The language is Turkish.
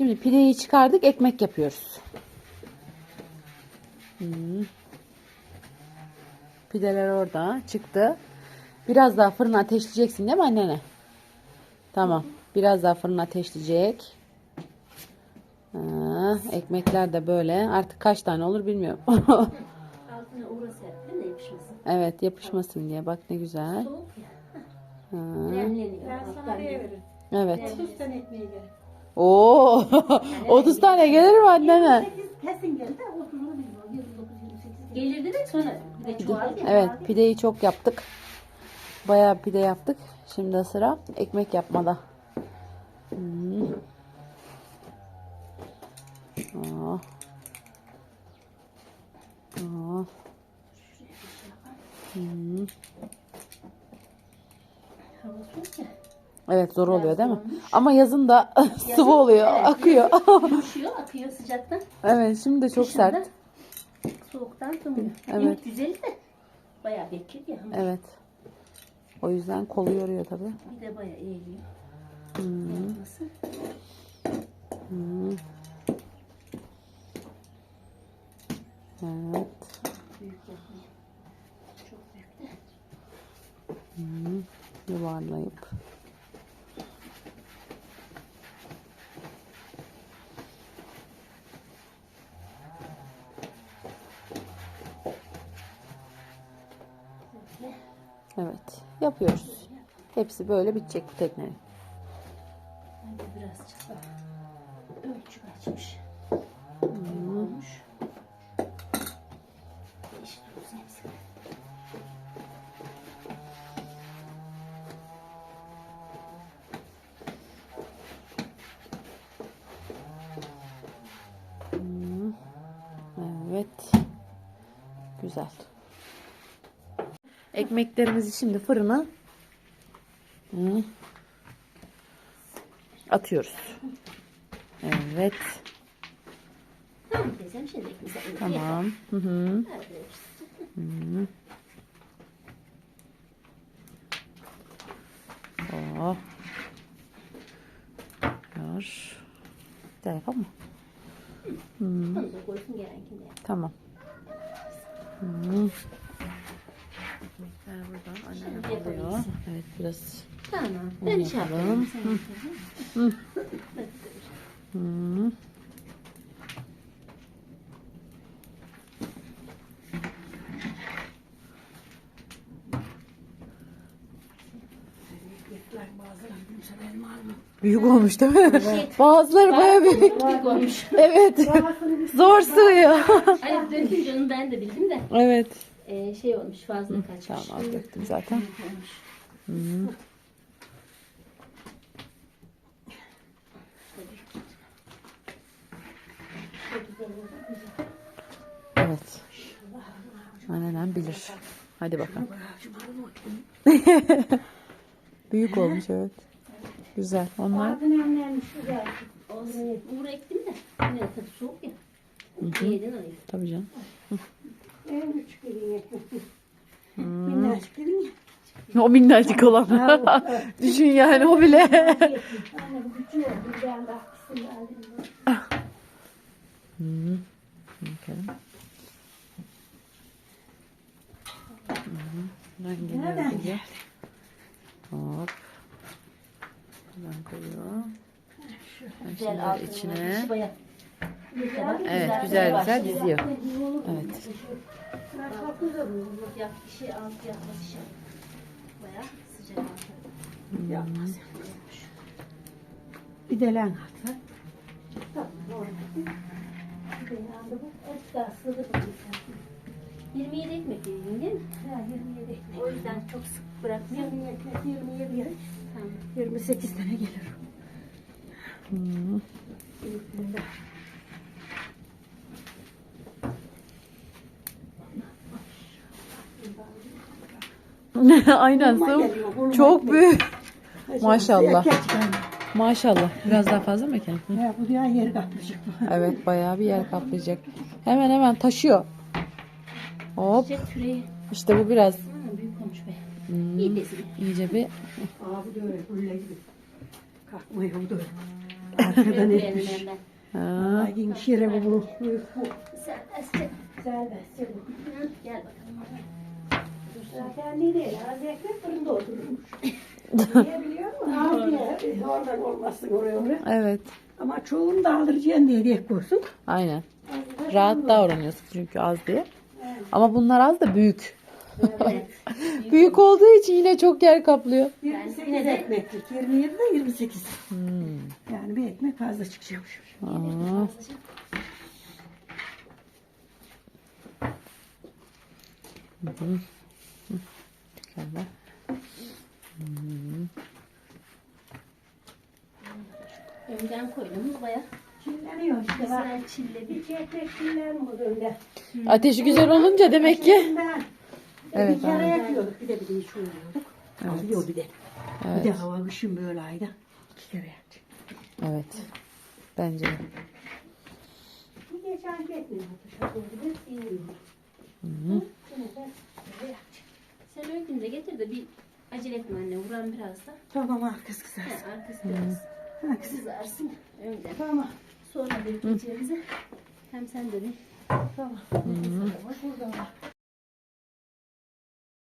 Şimdi pideyi çıkardık ekmek yapıyoruz. Hmm. Pideler orada çıktı. Biraz daha fırına ateşleyeceksin değil mi annene? Tamam. Biraz daha fırına ateşleyecek. Ha, ekmekler de böyle. Artık kaç tane olur bilmiyorum. Altına uğra serptin de yapışmasın. evet yapışmasın diye. Bak ne güzel. Soğuk ya. Ha, Nemleniyor. Ben sana veririm. evet. 30 tane ekmeği gel. Oo, 30 tane gelir mi annene? 28 kesin geldi. 30'unu bilmiyorum. 29, 28 geldi. Gelirdi de sonra bir de çoğaldı ya. Evet pideyi çok yaptık. Bayağı pide yaptık. Şimdi sıra ekmek yapmada. Hmm. Aa. Aa. Hmm. Hava soğuk ya. Evet zor oluyor değil mi? Ama yazın da sıvı oluyor, evet, akıyor. Yumuşuyor, akıyor sıcaktan. evet şimdi de çok Kışın sert. Soğuktan tınlıyor. Evet. Evet. güzeli de bayağı bekliyor ya. Evet. O yüzden kolu yoruyor tabii. Bir de bayağı eğiliyor. Hmm. Yapması. Hmm. Evet. Büyük yapmıyor. Çok büyük de. Hmm. Yuvarlayıp. Evet. Yapıyoruz. Hepsi böyle bitecek bu teknenin. Hadi birazcık bak. Ölçü kaçmış. Olmuş. Eşit olsun hepsi. Evet. Güzel. Ekmeklerimizi şimdi fırına Hı. atıyoruz. Evet. Tamam. Tamam. Hı hı. Hadi. Oh. Onu da koysun gerenkinde. Tamam. Hmm. Ekmekler buradan annem alıyor. Evet biraz. Tamam. Ben yapalım. yapayım. Hmm. Büyük olmuş değil mi? Bazıları baya büyük. Büyük olmuş. Evet. Zor sığıyor. Hayır dökünce onu ben de bildim de. evet. Ee, şey olmuş fazla kaçmış. Tamam az döktüm zaten. Olmuş. Evet. Annenem bilir. Hadi bakalım. Büyük olmuş evet. Güzel. Onlar Olsun. Uğur ektim de. Yine tabii soğuk ya. Yedin alayım. tabii canım. En küçük elin ekmek. Minnacık elin ya. O minnacık olan. Düşün yani o bile. Hmm. Bakalım. Hmm. Ben geliyorum bize. Hop. Ben koyuyor. Ben Güzel şimdi altın içine. Evet güzel güzel diziyor. Evet. Yapmaz. Bir de lan atla. Bir 27 ekmek yedin değil mi? Ha, 27 ekmek. O yüzden çok sık bırakmıyorum. 20 ekmek, 27 yer. Tamam. 28 tane gelir. Hmm. Aynen geliyor, bulma çok ekmek. büyük. Maşallah. Yani. Maşallah. Biraz daha fazla mı. Ya bu dünya yer kaplayacak bu. Evet bayağı bir yer kaplayacak. Hemen hemen taşıyor. Hop. Sıcak küreği. İşte bu biraz Ha, büyük olmuş be. hmm, İyi desin. iyice bir Abi de öyle, öyle gibi. Kalkmıyor bu da öyle. Arkadan etmiş. elimden. Ha. Ay şire bu bunu. Bu Serbestçe. serbestçe bu. Hı, Gel bakalım. Zaten ne değil. Az ekmek fırında otururmuş. Niye biliyor musun? Az diye. Oradan olmasın oraya oraya. Evet. Ama çoğunu da aldıracaksın diye diye koysun. Aynen. Rahat davranıyorsun çünkü az diye. Ama bunlar az da büyük. Evet. Büyük olduğu için yine çok yer kaplıyor. 28 ekmeklik. 27 de 28. Hmm. Yani bir ekmek fazla çıkacakmış. Aa. Şöyle. Önden koydum baya. Çilleniyor işte bak. Güzel çilledi. Hiç ekmek çillenmiyor öyle. Ateşi güzel olunca demek ki. Evet, bir kere aynen. yakıyorduk. Bir de bir de hiç uyuyorduk. Evet. Alıyor bir de. Evet. Bir de hava kışın böyle ayda. İki kere yaktık. Evet. Bence de. Bir geçen gitmiyor. Dışarı doğru bir iyi uyuyor. Hı? De yaktık. Sen öykünü de getir de bir acele etme anne. Vuran biraz da. Tamam kız. He, arkası biraz Ha kız. kızarsın. Önden. Tamam. Sonra dökeceğimizi hem sen de bir Tamam. Burada var.